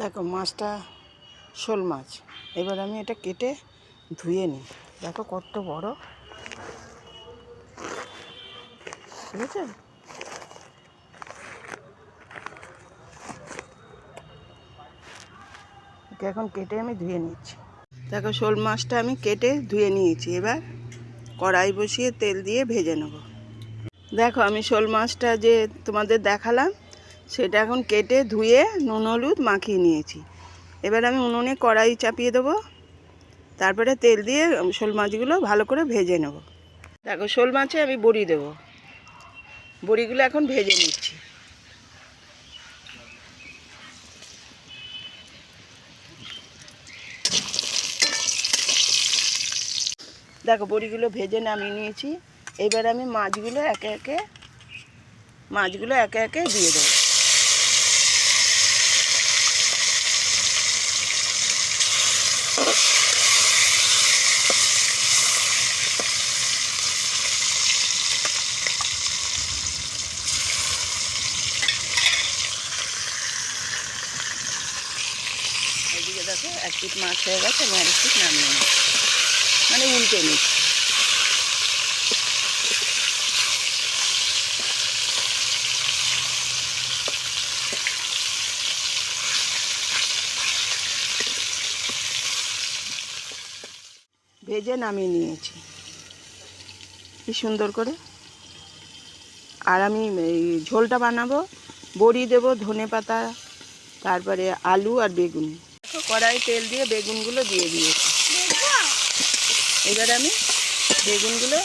দেখো মাছটা শোল মাছ। এবার আমি এটা কেটে ধুয়ে নিই। দেখো কত বড়। বুঝেছ? ওকে এখন কেটে আমি ধুয়ে নিচ্ছি। দেখো শোল মাছটা আমি কেটে ধুয়ে নিয়েছি, এবার কড়াই বসিয়ে তেল দিয়ে ভেজে নেব। দেখো আমি শোল মাছটা যে তোমাদের দেখালাম, সেটা এখন কেটে ধুয়ে নুন, হলুদ মাখিয়ে নিয়েছি। এবার আমি উনুনে কড়াই চাপিয়ে দেবো, তারপরে তেল দিয়ে শোল মাছগুলো ভালো করে ভেজে নেব। দেখো শোল মাছে আমি বড়ি দেবো, বড়িগুলো এখন ভেজে নিচ্ছি। দেখো বড়িগুলো ভেজে নামিয়ে নিয়েছি। এবার আমি মাছগুলো একে একে, মাছগুলো একে একে দিয়ে দেবো। এদিকে দেখো এক পিট মাছ হয়ে গেছে আমি আরেক পিট নামিয়ে নিচ্ছি। মানে উল্টে নিচ্ছি ভেজে নামিয়ে নিয়েছি। কি সুন্দর করে। আর আমি এই ঝোলটা বানাবো, বড়ি দেবো, ধনে পাতা, তারপরে আলু আর বেগুন। কড়াই তেল দিয়ে বেগুনগুলো দিয়ে দিয়েছি। এবার আমি বেগুনগুলো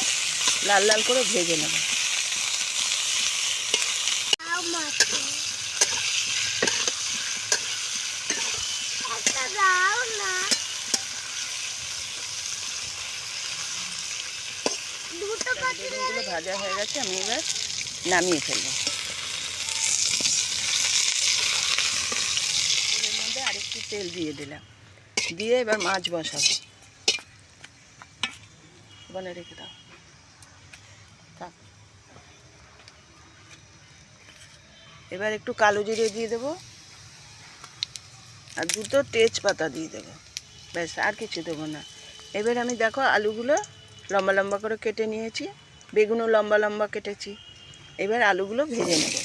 লাল লাল করে ভেজে নেব। বেগুনগুলো ভাজা হয়ে গেছে, আমি এবার নামিয়ে ফেলব। তেল দিয়ে দিলাম। দিয়ে এবার মাছ বসাবো। বলে রেখে দাও। থাক। এবার একটু কালো জিরে দিয়ে দেবো। আর দুটো তেজপাতা দিয়ে দেবো। ব্যাস, আর কিছু দেবো না। এবার আমি দেখো আলুগুলো লম্বা লম্বা করে কেটে নিয়েছি। বেগুনও লম্বা লম্বা কেটেছি। এবার আলুগুলো ভেজে নেব।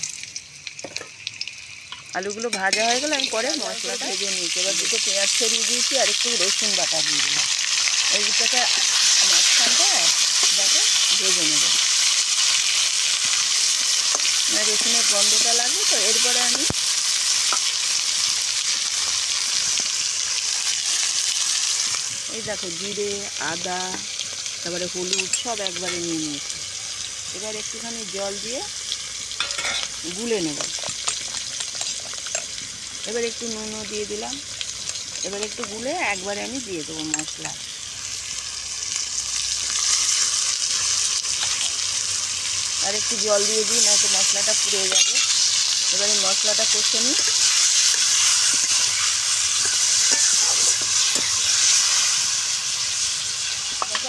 আলুগুলো ভাজা হয়ে গেলে আমি পরে মশলা ভেজে নিয়েছি। এবার দুটো পেঁয়াজ ছড়িয়ে দিয়েছি আর একটু রসুন বাটা দিয়ে দিলাম এইটাকে মাঝখানটা দেখো ভেজে নেব। রসুনের গন্ধটা লাগবে, তো এরপরে আমি এই দেখো, জিরে, আদা, তারপরে হলুদ, সব একবারে নিয়ে নিয়েছি। এবার একটুখানি জল দিয়ে গুলে নেব। এবার একটু নুনও দিয়ে দিলাম। এবার একটু গুলে একবারে আমি দিয়ে দেবো মশলা। আর একটু জল দিয়ে দিই নয়তো মশলাটা পুড়ে যাবে। এবারে মশলাটা কষে নিই।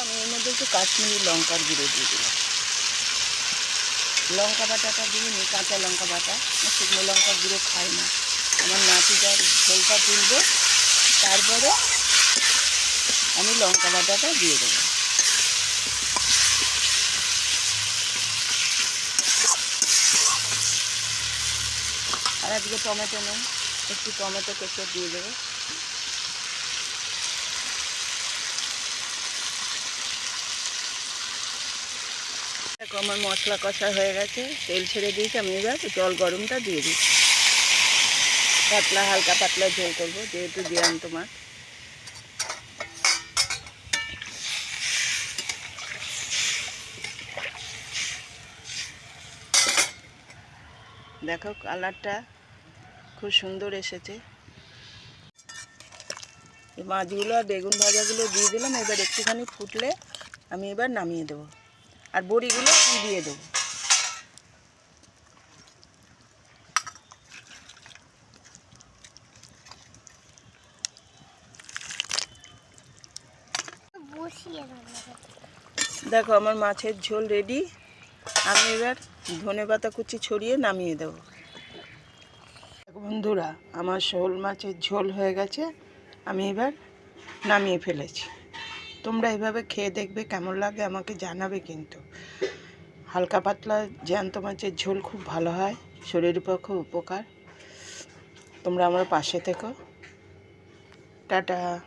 আমি এর মধ্যে একটু কাশ্মীরি লঙ্কার গুঁড়ো দিয়ে দিলাম। লঙ্কা বাটাটা দিয়ে নিই, কাঁচা লঙ্কা বাটা। শুকনো লঙ্কার গুঁড়ো খাই না। আমার নাতিটার ঝোলটা তুলবো। তারপরে আমি লঙ্কা বাটাটা দিয়ে দেবো। আর আজকে টমেটো নেই। একটু টমেটো কেচপ দিয়ে দেবো। দেখো আমার মশলা কষা হয়ে গেছে। তেল ছেড়ে দিয়েছি, আমি এবার জল গরমটা দিয়ে দিচ্ছি পাতলা, হালকা পাতলা ঝোল করব, যেহেতু জ্যান্ত তোমার। দেখো কালারটা খুব সুন্দর এসেছে। মাছগুলো আর বেগুন ভাজাগুলো দিয়ে দিলাম এবার একটুখানি ফুটলে আমি এবার নামিয়ে দেবো। আর বড়িগুলো আমি দিয়ে দেবো। দেখো আমার মাছের ঝোল রেডি আমি এবার ধনে পাতা কুচি ছড়িয়ে নামিয়ে দেবো। বন্ধুরা, আমার শোল মাছের ঝোল হয়ে গেছে। আমি এবার নামিয়ে ফেলেছি। তোমরা এভাবে খেয়ে দেখবে কেমন লাগে, আমাকে জানাবে কিন্তু। হালকা পাতলা জ্যান্ত মাছের ঝোল খুব ভালো হয়, শরীরের পক্ষে উপকার। তোমরা আমার পাশে থেকো। টাটা।